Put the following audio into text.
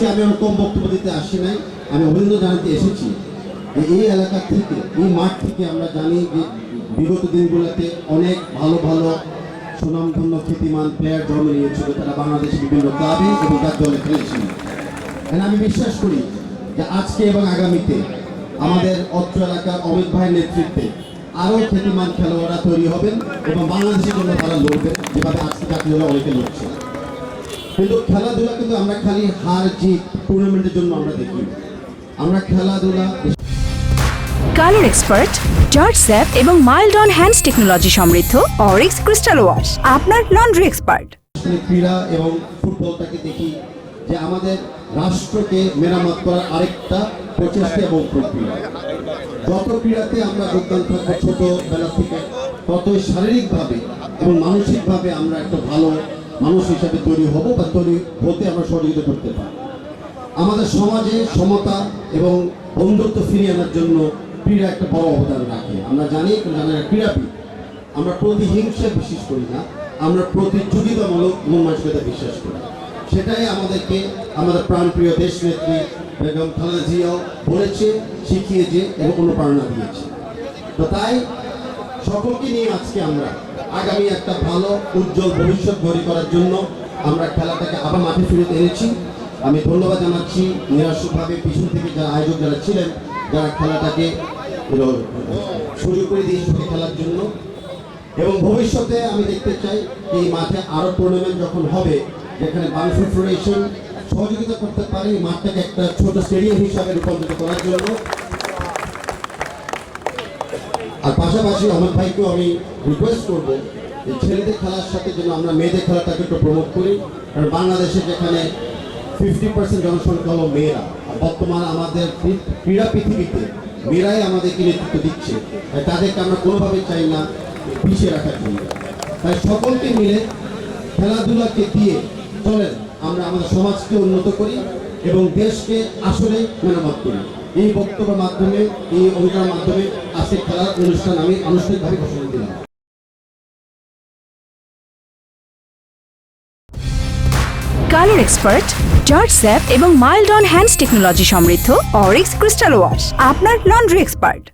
আজকে আমি ওরকম বক্তব্য দিতে আসি নাই, আমি অভিনন্দন জানাতে এসেছি যে এই এলাকা থেকে, এই মাঠ থেকে আমরা জানি যে বিগত দিনগুলোতে অনেক ভালো ভালো সুনামধন্য খ্যাতিমান প্লেয়ার জন্ম নিয়েছিল, তারা বাংলাদেশের বিভিন্ন ক্লাবে এবং তার দলে খেলেছিল। আমি বিশ্বাস করি যে আজকে এবং আগামীতে আমাদের অত্র এলাকার অমিত ভাইয়ের নেতৃত্বে আরও খ্যাতিমান খেলোয়াড়রা তৈরি হবেন এবং বাংলাদেশের জন্য তারা লড়বেন, যেভাবে আজকে দলে অনেকে লড়ছে। কিন্তু খেলাধুলা কিন্তু আমরা খালি হার জিত টুর্নামেন্টের জন্য আমরা দেখি আমরা খেলাধুলা কালার এক্সপার্ট জর্জ স্যাপ এবং মাইল্ড অন হ্যান্ডস টেকনোলজি সমৃদ্ধ অরিক্স ক্রিস্টাল ওয়াশ আপনার লন্ড্রি এক্সপার্ট ক্রীড়া এবং ফুটবলটাকে দেখি যে আমাদের রাষ্ট্রকে মেরামত করার আরেকটা প্রচেষ্টা এবং প্রক্রিয়া। যত ক্রীড়াতে আমরা যোগদান থাকব ছোটবেলা থেকে ততই শারীরিকভাবে এবং মানসিকভাবে আমরা একটা ভালো মানুষ হিসাবে তৈরি হব বা তৈরি হতে আমরা সহযোগিতা করতে পারি। আমাদের সমাজে সমতা এবং বন্ধুত্ব ফিরিয়ে আনার জন্য ক্রীড়া একটা বড় অবদান রাখে। আমরা জানি যারা ক্রীড়াবিদ। আমরা প্রতিহিংসা বিশ্বাস করি না। আমরা প্রতিযোগিতামূলক মন মানসিকতা বিশ্বাস করি। সেটাই আমাদেরকে, আমাদের প্রাণপ্রিয় দেশ নেত্রী বেগম খালেদা জিয়াও বলেছে, শিখিয়েছে এবং অনুপ্রেরণা দিয়েছে। তো তাই সকলকে নিয়ে আজকে আমরা আগামী একটা ভালো, উজ্জ্বল ভবিষ্যৎ গড়ে করার জন্য আমরা খেলাটাকে আবার মাঠে ফিরতে এনেছি। আমি ধন্যবাদ জানাচ্ছি নিরাশুভাবে পিছন থেকে যারা আয়োজক যারা ছিলেন, যারা খেলাটাকে সুযোগ করে দিয়েছে খেলার জন্য। এবং ভবিষ্যতে আমি দেখতে চাই এই মাঠে আরও টুর্নামেন্ট যখন হবে, যেখানে বাংলাদেশ ফেডারেশন সহযোগিতা করতে পারে এই মাঠটাকে একটা ছোট স্টেডিয়াম হিসাবে রূপান্তরিত করার জন্য। আর পাশাপাশি অমিত ভাইকেও আমি রিকোয়েস্ট করব যে ছেলেদের খেলার সাথে যেন আমরা মেয়েদের খেলাটাকে একটু প্রমোট করি। কারণ বাংলাদেশে যেখানে ফিফটি পার্সেন্ট জনসংখ্যা হলো মেয়েরা, আর বর্তমানে আমাদের ক্রীড়া পৃথিবীতে মেয়েরাই আমাদেরকে নেতৃত্ব দিচ্ছে। তাই তাদেরকে আমরা কোনোভাবেই চাই না পিছিয়ে রাখার জন্য। তাই সকলকে মিলে খেলাধুলাকে দিয়ে চলেন, আমরা আমাদের সমাজকে উন্নত করি এবং দেশকে আসলে মেরামত করি। এই বক্তব্যের মাধ্যমে, এই অভিযানের মাধ্যমে আজকে খেলার অনুষ্ঠান আমি আনুষ্ঠানিকভাবে ঘোষণা দিলাম। কালার এক্সপার্ট, জর্জ স্যাপ এবং মাইল্ড অন হ্যান্ডস টেকনোলজি সমৃদ্ধ অরিক্স ক্রিস্টাল ওয়াশ, আপনার লন্ড্রি এক্সপার্ট।